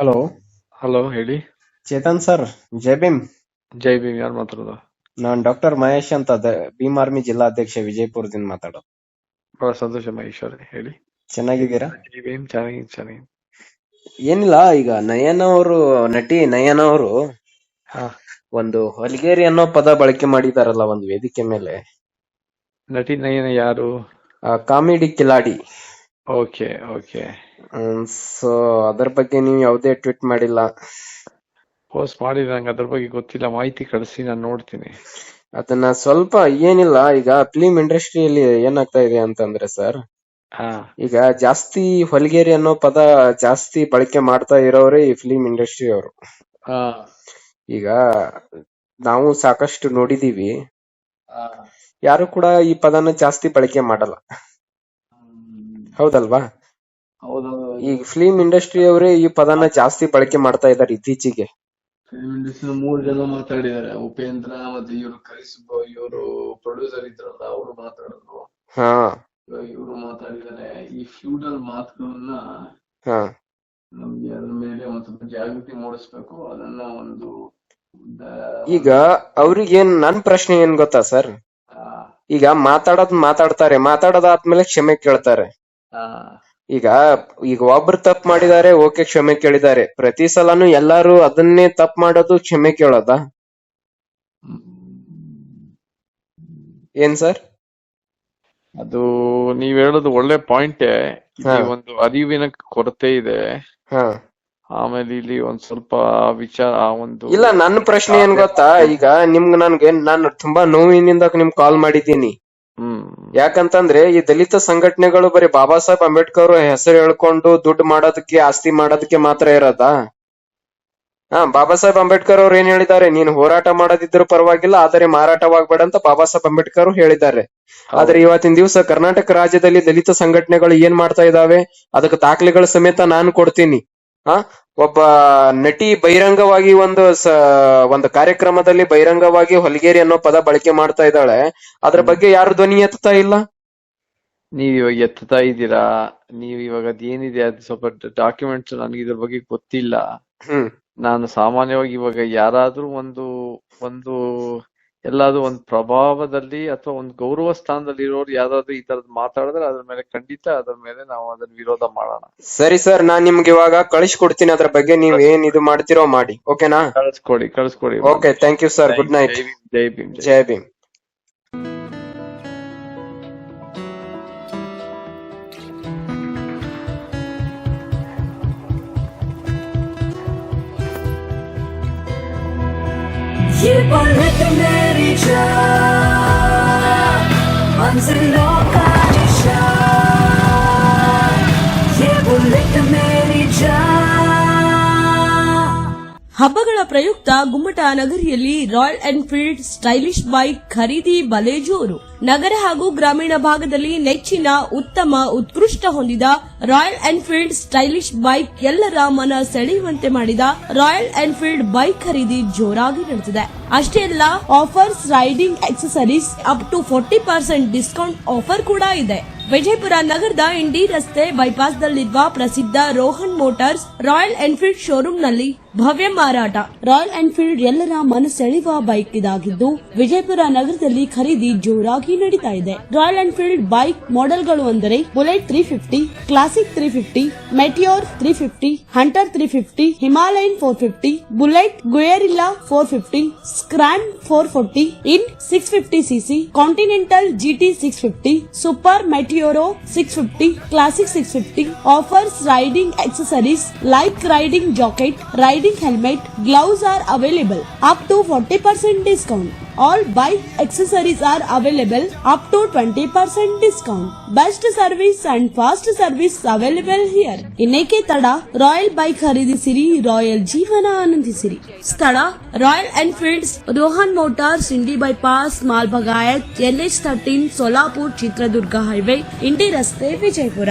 Hello. Hello ಹೇಳಿ. Chetan sir ಜೈ ಭೀಮ್. ಜೈ ಭೀಮ್ ಯಾರು ಮಾತಾಡೋದು? ನಾನ್ ಡಾಕ್ಟರ್ ಮಹೇಶ್ ಅಂತ ಭೀಮ್ ಆರ್ಮಿ ಜಿಲ್ಲಾಧ್ಯಕ್ಷ ವಿಜಯಪುರದಿಂದ ಮಾತಾಡೋದು. ಬಹಳ ಸಂತೋಷ ಮಹೇಶ್ ಅವರೇ ಹೇಳಿ. ಚೆನ್ನಾಗಿದ್ದೀರಾ? ಜೈ ಭೀಮ್ ಚೆನ್ನಾಗಿ ಚೆನ್ನಾಗಿ ಏನಿಲ್ಲ ಈಗ ನಯನ ಅವರು ನಟಿ ನಯನ ಅವರು ಒಂದು ಹೊಲಿಗೇರಿ ಅನ್ನೋ ಪದ ಬಳಕೆ ಮಾಡಿದಾರಲ್ಲ ಒಂದು ವೇದಿಕೆ ಮೇಲೆ. ನಟಿ ನಯನ ಯಾರು? Comedy Kiladi. Okay okay so ಅದರ ಬಗ್ಗೆ ನೀವು ಯಾವುದೇ ಟ್ವೀಟ್ ಮಾಡಿಲ್ಲ. ಪೋಸ್ಟ್ ಮಾಡಿ ನಂಗೆ ಅದ್ರ ಬಗ್ಗೆ ಗೊತ್ತಿಲ್ಲ. ಮಾಹಿತಿ ಕಳಿಸಿ ನಾನು ನೋಡ್ತೀನಿ. ಅದನ್ನ ಸ್ವಲ್ಪ ಏನಿಲ್ಲ ಈಗ ಫಿಲಿಂ ಇಂಡಸ್ಟ್ರಿಯಲ್ಲಿ ಏನಾಗ್ತಾ ಇದೆ ಅಂತಂದ್ರೆ ಸರ್ ಈಗ ಜಾಸ್ತಿ ಹೊಲಿಗೇರಿ ಅನ್ನೋ ಪದ ಜಾಸ್ತಿ ಬಳಕೆ ಮಾಡ್ತಾ ಇರೋರೇ ಈ ಫಿಲಿಂ ಇಂಡಸ್ಟ್ರಿ ಅವರು. ಈಗ ನಾವು ಸಾಕಷ್ಟು ನೋಡಿದೀವಿ. ಯಾರು ಕೂಡ ಈ ಪದನ ಜಾಸ್ತಿ ಬಳಕೆ ಮಾಡಲ್ಲ. ಹೌದಲ್ವಾ? ಹೌದೌದು ಈ ಫಿಲಿಂ ಇಂಡಸ್ಟ್ರಿ ಅವರೇ ಈ ಪದನ ಜಾಸ್ತಿ ಬಳಕೆ ಮಾಡ್ತಾ ಇದ್ದಾರೆ ಇತ್ತೀಚೆಗೆ. ಫಿಲ್ಮ್ ಇಂಡಸ್ಟ್ರಿ ಮೂರ್ ಜನ ಮಾತಾಡಿದ್ದಾರೆ. ಉಪೇಂದ್ರ ಮತ್ತೆ ಇವರು ಕರೀಸ್ ಇವರು ಪ್ರೊಡ್ಯೂಸರ್ ಇದ್ರಲ್ಲ ಅವರು ಮಾತಾಡಿದ್ರು ಹಾ. ಇವರು ಮಾತಾಡಿದ್ದಾರೆ. ಈ ಫ್ಯೂಡಲ್ ಮಾತುಗಳನ್ನ ಹಾ. ನಮ್ಗೆ ಅದ್ರ ಮೇಲೆ ಒಂದ್ ಸ್ವಲ್ಪ ಜಾಗೃತಿ ಮೂಡಿಸ್ಬೇಕು. ಅದನ್ನ ಒಂದು ದ- ಈಗ ಅವ್ರಿಗೇನ್ ನನ್ ಪ್ರಶ್ನೆ ಏನ್ ಗೊತ್ತಾ ಸರ್? ಆ, ಈಗ ಮಾತಾಡೋದ್ ಮಾತಾಡ್ತಾರೆ. ಮಾತಾಡೋದಾದ್ಮೇಲೆ ಕ್ಷಮೆ ಕೇಳ್ತಾರೆ. ಈಗ ಈಗ ಒಬ್ರು ತಪ್ಪು ಮಾಡಿದ್ದಾರೆ ಓಕೆ ಕ್ಷಮೆ ಕೇಳಿದ್ದಾರೆ. ಪ್ರತಿ ಸಲನು ಎಲ್ಲಾರು ಅದನ್ನೇ ತಪ್ಪು ಮಾಡೋದು ಕ್ಷಮೆ ಕೇಳೋದಾ. ಏನ್ ಸರ್? ಅದು ನೀವ್ ಹೇಳೋದು ಒಳ್ಳೆ ಪಾಯಿಂಟ್. ಒಂದು ಅರಿವಿನ ಕೊರತೆ ಇದೆ. ಹಾ. ಆಮೇಲೆ ಇಲ್ಲಿ ಒಂದ್ ಸ್ವಲ್ಪ ವಿಚಾರ ಆ ಒಂದು ಇಲ್ಲ ನನ್ನ ಪ್ರಶ್ನೆ ಏನ್ ಗೊತ್ತಾ? ಈಗ ನಿಮ್ಗ್ ನನ್ಗೆ ನಾನು ತುಂಬಾ ನೋವಿನಿಂದ ನಿಮ್ಗೆ ಕಾಲ್ ಮಾಡಿದ್ದೀನಿ. ಯಾಕಂತಂದ್ರೆ ಈ ದಲಿತ ಸಂಘಟನೆಗಳು ಬರೀ ಬಾಬಾ ಸಾಹೇಬ್ ಅಂಬೇಡ್ಕರ್ ಹೆಸರು ಹೇಳ್ಕೊಂಡು ದುಡ್ಡು ಮಾಡೋದಕ್ಕೆ ಆಸ್ತಿ ಮಾಡೋದಕ್ಕೆ ಮಾತ್ರ ಇರೋದ? ಹಾ ಬಾಬಾ ಸಾಹೇಬ್ ಅಂಬೇಡ್ಕರ್ ಅವ್ರು ಏನ್ ಹೇಳಿದ್ದಾರೆ? ನೀನು ಹೋರಾಟ ಮಾಡೋದಿದ್ರು ಪರವಾಗಿಲ್ಲ ಆದರೆ ಮಾರಾಟವಾಗಬೇಡ ಅಂತ ಬಾಬಾ ಸಾಹೇಬ್ ಅಂಬೇಡ್ಕರ್ ಹೇಳಿದ್ದಾರೆ. ಆದ್ರೆ ಇವತ್ತಿನ ದಿವಸ ಕರ್ನಾಟಕ ರಾಜ್ಯದಲ್ಲಿ ದಲಿತ ಸಂಘಟನೆಗಳು ಏನ್ ಮಾಡ್ತಾ ಇದಾವೆ ಅದಕ್ಕೆ ದಾಖಲೆಗಳ ಸಮೇತ ನಾನು ಕೊಡ್ತೀನಿ. ಆ ಒಬ್ಬ ನಟಿ ಬಹಿರಂಗವಾಗಿ ಒಂದು ಸ ಒಂದು ಕಾರ್ಯಕ್ರಮದಲ್ಲಿ ಬಹಿರಂಗವಾಗಿ ಹೊಲಿಗೇರಿ ಅನ್ನೋ ಪದ ಬಳಕೆ ಮಾಡ್ತಾ ಇದ್ದಾಳೆ. ಅದ್ರ ಬಗ್ಗೆ ಯಾರು ಧ್ವನಿ ಎತ್ತುತ್ತಾ ಇಲ್ಲ? ನೀವ್ ಇವಾಗ ಎತ್ತುತ್ತಾ ಇದ್ದೀರಾ? ನೀವ್ ಇವಾಗ ಅದೇನಿದೆ? ಅದು ಸ್ವಲ್ಪ ಡಾಕ್ಯುಮೆಂಟ್ಸ್ ನನಗೆ ಇದ್ರ ಬಗ್ಗೆ ಗೊತ್ತಿಲ್ಲ. ಹ್ಮ್. ನಾನು ಸಾಮಾನ್ಯವಾಗಿ ಇವಾಗ ಯಾರಾದ್ರೂ ಒಂದು ಒಂದು ಎಲ್ಲಾದ್ರೂ ಒಂದು ಪ್ರಭಾವದಲ್ಲಿ ಅಥವಾ ಒಂದು ಗೌರವ ಸ್ಥಾನದಲ್ಲಿ ಇರೋರು ಯಾರಾದ್ರೂ ಈ ತರದ್ ಮಾತಾಡಿದ್ರೆ ಅದ್ರ ಮೇಲೆ ಖಂಡಿತ ಅದ್ರ ಮೇಲೆ ನಾವು ಅದನ್ನ ವಿರೋಧ ಮಾಡೋಣ. ಸರಿ ಸರ್ ನಾನ್ ನಿಮ್ಗೆ ಇವಾಗ ಕಳಿಸ್ಕೊಡ್ತೀನಿ ಅದ್ರ ಬಗ್ಗೆ. ನೀವ್ ಏನ್ ಇದು ಮಾಡ್ತಿರೋ ಮಾಡಿ. ಓಕೆನಾ? ಕಳಿಸ್ಕೊಡಿ ಕಳಿಸ್ಕೊಡಿ. Okay thank you sir good night ಜೈ ಭೀಮ್, ಜೈ ಭೀಮ್. ಹಬ್ಬಗಳ ಪ್ರಯುಕ್ತ ಗುಮ್ಮಟ ನಗರಿಯಲ್ಲಿ ರಾಯಲ್ ಎನ್ಫೀಲ್ಡ್ ಸ್ಟೈಲಿಶ್ ಬೈಕ್ ಖರೀದಿ ಬಲೆ ಜೋರು ನಗರ ಹಾಗೂ ಗ್ರಾಮೀಣ ಭಾಗದಲ್ಲಿ ನೆಚ್ಚಿನ ಉತ್ತಮ ಉತ್ಕೃಷ್ಟ ಹೊಂದಿದ ರಾಯಲ್ ಎನ್ಫೀಲ್ಡ್ ಸ್ಟೈಲಿಶ್ ಬೈಕ್ ಎಲ್ಲರ ಮನ ಸೆಳೆಯುವಂತೆ ಮಾಡಿದ ರಾಯಲ್ ಎನ್ಫೀಲ್ಡ್ ಬೈಕ್ ಖರೀದಿ ಜೋರಾಗಿ ನಡೆದಿದೆ. ಅಷ್ಟೇ ಅಲ್ಲ offers riding accessories up to forty percent discount offer ಕೂಡ ಇದೆ. ವಿಜಯಪುರ ನಗರದ ಇಂಡಿ ರಸ್ತೆ ಬೈಪಾಸ್ ದಲ್ಲಿರುವ ಪ್ರಸಿದ್ಧ ರೋಹನ್ ಮೋಟಾರ್ಸ್ ರಾಯಲ್ ಎನ್ಫೀಲ್ಡ್ ಶೋರೂಮ್ನಲ್ಲಿ ಭವ್ಯ ಮಾರಾಟ. ರಾಯಲ್ ಎನ್ಫೀಲ್ಡ್ ಎಲ್ಲರ ಮನಸೆಳೆಯುವ ಬೈಕ್ ಇದಾಗಿದ್ದು, ವಿಜಯಪುರ ನಗರದಲ್ಲಿ ಖರೀದಿ ಜೋರಾಗಿ ನಡೀತಾ ಇದೆ ರಾಯಲ್ ಎನ್ಫೀಲ್ಡ್ ಬೈಕ್ ಮಾಡೆಲ್ಗಳು ಅಂದರೆ Bullet three fifty Classic three fifty Meteor three fifty Hunter three fifty Himalayan four fifty Bullet Guerrilla four fifty Scram four forty in six fifty cc Continental GT six fifty Super Meteor six fifty Classic six fifty offers riding accessories like riding jacket, riding helmet, gloves are available up to 40% discount. All bike accessories are available up to 20% discount. Best service and fast service available here. ಇನ್ನೇಕೆ ತಡ royal bike ಖರೀದಿಸಿರಿ royal ಜೀವನ ಆನಂದಿಸಿರಿ ಸ್ಥಳ Royal Enfields Rohan motors Indi bypass ಮಾಲ್ಬಗಾಯತ್ NH thirteen Solapur Chitradurga highway Indi ರಸ್ತೆ ವಿಜಯಪುರ